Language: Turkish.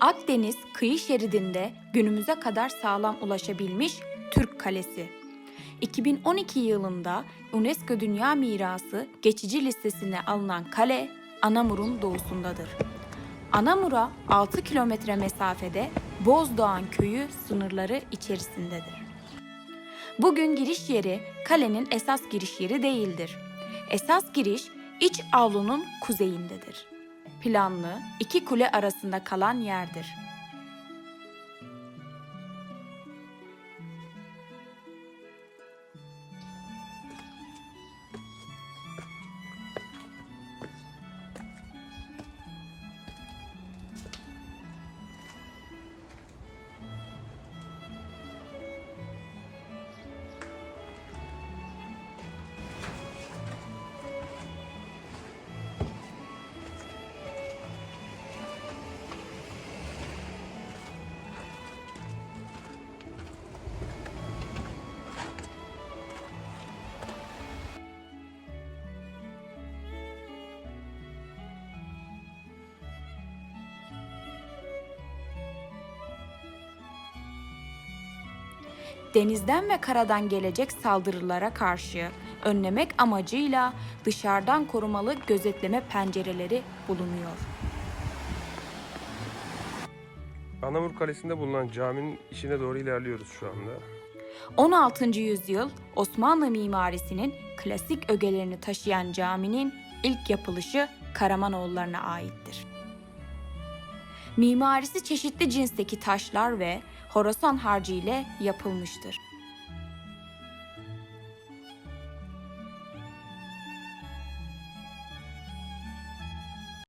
Akdeniz kıyı şeridinde günümüze kadar sağlam ulaşabilmiş Türk Kalesi. 2012 yılında UNESCO Dünya Mirası geçici listesine alınan kale Anamur'un doğusundadır. Anamur'a 6 kilometre mesafede Bozdoğan köyü sınırları içerisindedir. Bugün giriş yeri kalenin esas giriş yeri değildir. Esas giriş iç avlunun kuzeyindedir. Planlı iki kule arasında kalan yerdir. Denizden ve karadan gelecek saldırılara karşı önlemek amacıyla dışarıdan korumalı gözetleme pencereleri bulunuyor. Anamur Kalesi'nde bulunan caminin içine doğru ilerliyoruz şu anda. 16. yüzyıl Osmanlı mimarisinin klasik ögelerini taşıyan caminin ilk yapılışı Karamanoğullarına aittir. Mimarisi çeşitli cinsteki taşlar ve Horasan harcı ile yapılmıştır.